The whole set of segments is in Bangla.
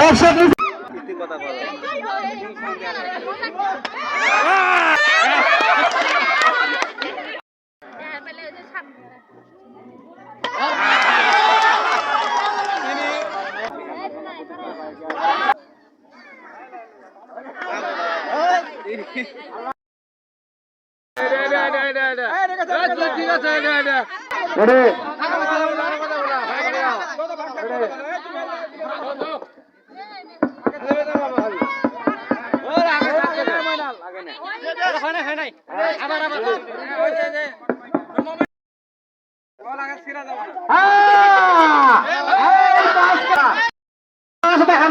একশো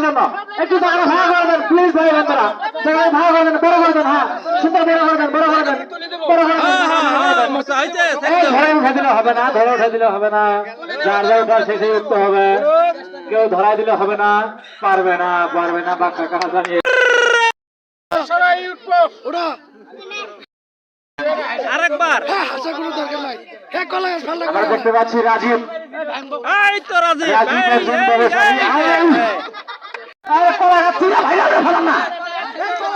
জন্য একটু প্লিজ ভাই বন্ধুরা জায়গা ভাড়া করে দেন বড় করে হ্যাঁ সুন্দর বড় করে বড় করে বড় করে দিলে হবে না ধরে উঠে দিলে হবে না যার যার উঠার শেষে উঠতে হবে। কেউ ধরাই দিলে হবে না পারবে না পারবে না বা কাকা জানিয়ে আরেকবার। আমরা দেখতে পাচ্ছি রাজীব। এই তো রাজীব।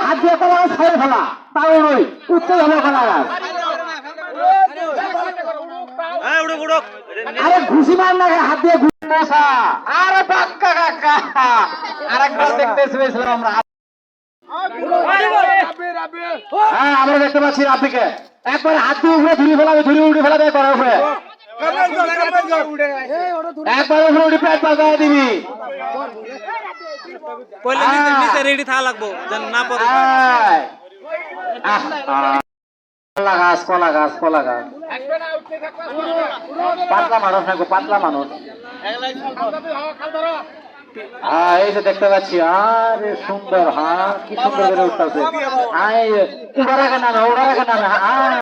হাত দিয়ে কলা ফেলা। তাও নই উঠতে হবে কলা গাছ এই, উড়ুক, উড়ুক। আরে ঘুষি মার না হাত দিয়ে ঘুষি মশা আরে বাক্কা কাকা। আরেকবার দেখতে এসেছিলাম আমরা। হ্যাঁ আমরা দেখতে পাচ্ছি রাব্বিকে। একবার হাত দিয়ে উপরে ধুরি ফেলাবে ধুরি উল্টে ফেলাবে একবার উপরে। একবার উপরে উঠে দিবি। নিচে রেডি থাকা লাগবো যেন না পড়ে। কলা গাছ কলা গাছ কলা গাছ। পাতলা মানুষ নাকি পাতলা মানুষ? হ্যাঁ এই যে দেখতে পাচ্ছি আরে সুন্দর হ্যাঁ কি সুন্দর করে উঠতেছে। আয় রাখে নামে উড়া রাখে নামে হ্যাঁ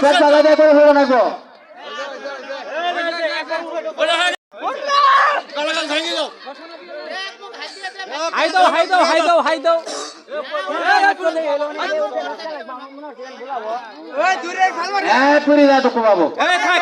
হ্যাঁ দিয়ে করে উড়ে নাকবো হাই দাও হাই দাও হাই দাও হাই দাও হ্যাঁ পুরি যা তো কমাবো হ্যাঁ থাক